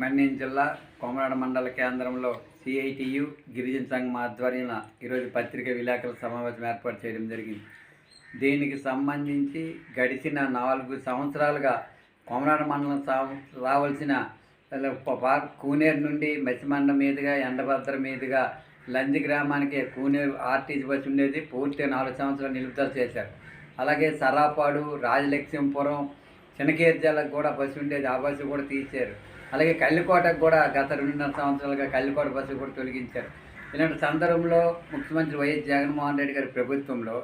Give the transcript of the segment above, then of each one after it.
మన్యం జిల్లా కోమనాడ మండల కేంద్రంలో సిఐటియు గిరిజన సంఘం ఆధ్వర్యంలో ఈరోజు పత్రిక విలేకరుల సమావేశం ఏర్పాటు చేయడం జరిగింది. దీనికి సంబంధించి గడిచిన నాలుగు సంవత్సరాలుగా కోమనాడ మండలం రావాల్సిన కూనేరు నుండి మత్స్యమండ మీదుగా ఎండభద్ర మీదుగా లంజి గ్రామానికి కూనేరు ఆర్టీసీ బస్సు ఉండేది. పూర్తిగా నాలుగు సంవత్సరాలు నిలుపుదల చేశారు. అలాగే సరాపాడు రాజలక్ష్మీపురం చినకేర్జాలకు కూడా బస్సు ఉండేది. ఆ బస్సు కూడా తీశారు అలాగే కళ్ళకోటకు కూడా గత రెండున్నర సంవత్సరాలుగా కళ్ళకోట బస్సు కూడా తొలగించారు. ఇలాంటి సందర్భంలో ముఖ్యమంత్రి వైఎస్ జగన్మోహన్ రెడ్డి గారి ప్రభుత్వంలో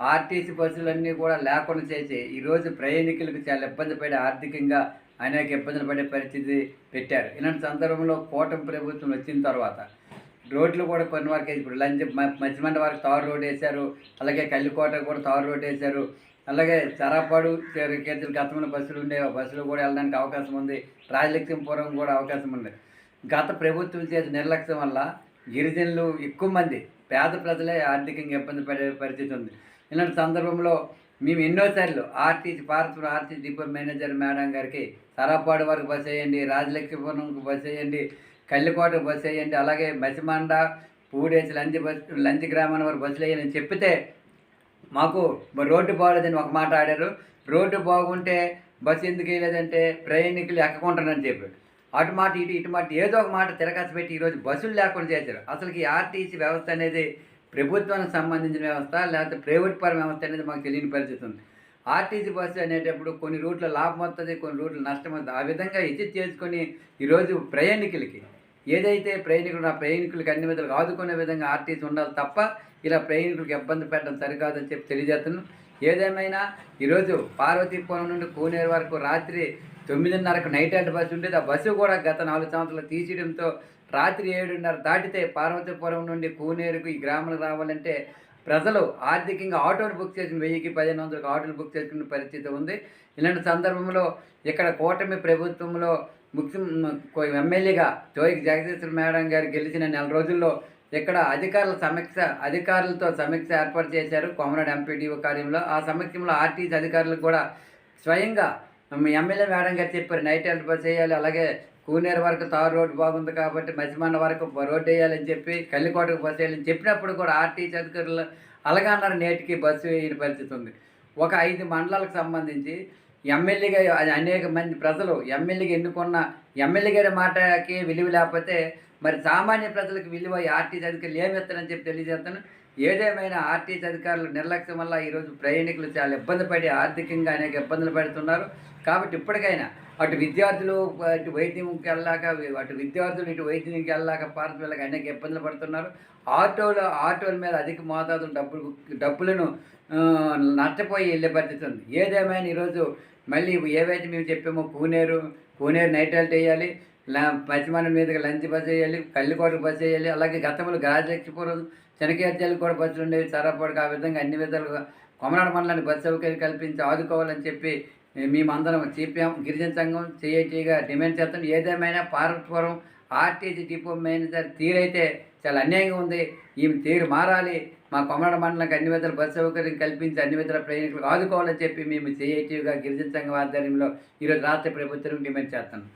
ఆర్టీసీ బస్సులన్నీ కూడా లేకుండా చేసి ఈరోజు ప్రయాణికులకు చాలా ఇబ్బంది పడే ఆర్థికంగా అనేక ఇబ్బందులు పడే పరిస్థితి పెట్టారు. ఇలాంటి సందర్భంలో కూటమి ప్రభుత్వం వచ్చిన తర్వాత రోడ్లు కూడా కొన్ని వరకు ఇప్పుడు లంచ్ మధ్యమండ వరకు తారు రోడ్ వేశారు. అలాగే కళ్ళికోట కూడా తారు రోడ్ వేశారు. అలాగే చరాపాడు కేంద్ర గతంలో బస్సులు ఉండేవి ఆ బస్సులు కూడా వెళ్ళడానికి అవకాశం ఉంది. రాజలక్ష్మీపురం కూడా అవకాశం ఉంది. గత ప్రభుత్వం చేసిన నిర్లక్ష్యం వల్ల గిరిజనులు ఎక్కువ మంది పేద ప్రజలే ఆర్థికంగా ఇబ్బంది పడే పరిస్థితి ఉంది. ఇలాంటి సందర్భంలో మేము ఎన్నోసార్లు ఆర్టీసీ భారత ఆర్టీసీ డిపో మేనేజర్ మేడం గారికి సరాపాడు వరకు బస్ వేయండి రాజలక్ష్మీపురంకు బస్ వేయండి కళ్ళికోటకు బస్ వేయండి అలాగే మసిమండ పూడేసి లంచి బస్ లంచి గ్రామాల వరకు బస్సులు వేయాలని చెప్పితే మాకు రోడ్డు బాగలేదని ఒక మాట ఆడారు. రోడ్డు బాగుంటే బస్సు ఎందుకు వేయలేదంటే ప్రయాణికులు ఎక్కకుంటానని చెప్పారు. అటు మాట ఇటు ఇటు మాట ఏదో ఒక మాట తిరగచ్చు పెట్టి ఈరోజు బస్సులు లేకుండా చేశారు. అసలు ఈ ఆర్టీసీ వ్యవస్థ అనేది ప్రభుత్వానికి సంబంధించిన వ్యవస్థ లేకపోతే ప్రైవేట్ పరం వ్యవస్థ అనేది మాకు తెలియని పరిస్థితి ఉంది. ఆర్టీసీ బస్సు అనేటప్పుడు కొన్ని రూట్ల లాభం వస్తుంది కొన్ని రూట్లు నష్టం వస్తుంది. ఆ విధంగా ఇచ్చి చేసుకొని ఈరోజు ప్రయాణికులకి ఏదైతే ప్రయాణికులు ఆ ప్రయాణికులకి అన్ని విధాలుగా ఆదుకునే విధంగా ఆర్టీసీ ఉండాలి తప్ప ఇలా ప్రయాణికులకు ఇబ్బంది పెట్టడం సరికాదని చెప్పి తెలియజేస్తున్నాను. ఏదేమైనా ఈరోజు పార్వతీపురం నుండి కోనేరు వరకు రాత్రి తొమ్మిదిన్నరకు నైట్ అండ్ బస్సు ఉండేది. ఆ బస్సు కూడా గత నాలుగు సంవత్సరాలు తీసేయడంతో రాత్రి ఏడున్నర దాటితే పార్వతీపురం నుండి కూనేరుకు ఈ గ్రామాలకు రావాలంటే ప్రజలు ఆర్థికంగా ఆటోలు బుక్ చేసిన వెయ్యికి పదిహేను వందలకు ఆటోలు బుక్ చేసుకునే పరిస్థితి ఉంది. ఇలాంటి సందర్భంలో ఇక్కడ కూటమి ప్రభుత్వంలో ముఖ్య ఎమ్మెల్యేగా జోయికి జగదీశ్వర మేడం గారు గెలిచిన నెల రోజుల్లో ఇక్కడ అధికారుల సమీక్ష అధికారులతో సమీక్ష ఏర్పాటు చేశారు కోమనాడు ఎంపీడీఓ కార్యంలో. ఆ సమీక్షలో ఆర్టీసీ అధికారులకు కూడా స్వయంగా మీ ఎమ్మెల్యే మేడం గారు చెప్పారు నైట్ హెల్త్ బస్ అలాగే కూనేరు వరకు తారు రోడ్డు బాగుంది కాబట్టి మధ్యమండ వరకు రోడ్డు వేయాలని చెప్పి కళ్ళికోటకు బస్సు వేయాలని చెప్పినప్పుడు కూడా ఆర్టీసీ అధికారులు అలాగే అన్నారు నేటికి బస్సు వేయని పరిస్థితి ఉంది ఒక ఐదు మండలాలకు సంబంధించి ఎమ్మెల్యేగా అనేక మంది ప్రజలు ఎమ్మెల్యేగా ఎన్నుకున్న ఎమ్మెల్యే గారి మాటకి విలువ లేకపోతే మరి సామాన్య ప్రజలకు విలువ ఆర్టీసీ అధికారులు ఏమి ఇస్తారని చెప్పి తెలియజేస్తాను. ఏదేమైనా ఆర్టీసీ అధికారులు నిర్లక్ష్యం వల్ల ఈరోజు ప్రయాణికులు చాలా ఇబ్బంది పడి ఆర్థికంగా అనేక ఇబ్బందులు పడుతున్నారు. కాబట్టి ఇప్పటికైనా అటు విద్యార్థులు అటు వైద్యంకి వెళ్ళాక అటు విద్యార్థులు ఇటు వైద్యంకి వెళ్ళాక పార్టీ వెళ్ళక అనేక ఇబ్బందులు పడుతున్నారు. ఆటోలు ఆటోల మీద అధిక మోతాదు డబ్బులు డబ్బులను నష్టపోయి వెళ్ళే పరిస్థితి ఉంది. ఏదేమైనా ఈరోజు మళ్ళీ ఏవైతే మేము చెప్పామో కూనేరు కూనేరు నైట్ హెల్ట్ వేయాలి పశ్చిమాన మీదుగా లంచ్ బస్ వేయాలి కళ్ళికోటకు బస్ వేయాలి అలాగే గతంలో గాజక్షిపురం చెనకేర్జాలు కూడా బస్సులు ఉండేవి. సరాపాడుకు ఆ విధంగా అన్ని విధాలుగా కొమనాడు మండలానికి బస్సు సౌకర్యం కల్పించి ఆదుకోవాలని చెప్పి మేమందరం సిపిఎం గిరిజన సంఘం సిఐటిగా డిమాండ్ చేస్తాం. ఏదేమైనా పార్వతీపురం ఆర్టీసీ డిపో మేనేజర్ తీరైతే చాలా అన్యాయంగా ఉంది. ఈమె తీరు మారాలి. మా కొమరాడ మండలానికి అన్ని విధాలు బస్సు సౌకర్యం కల్పించి అన్ని విధాల ప్రయాణికులకు ఆదుకోవాలని చెప్పి మేము సిఐటిగా గిరిజన సంఘం ఆధ్వర్యంలో ఈరోజు రాష్ట్ర ప్రభుత్వం డిమాండ్ చేస్తున్నాం.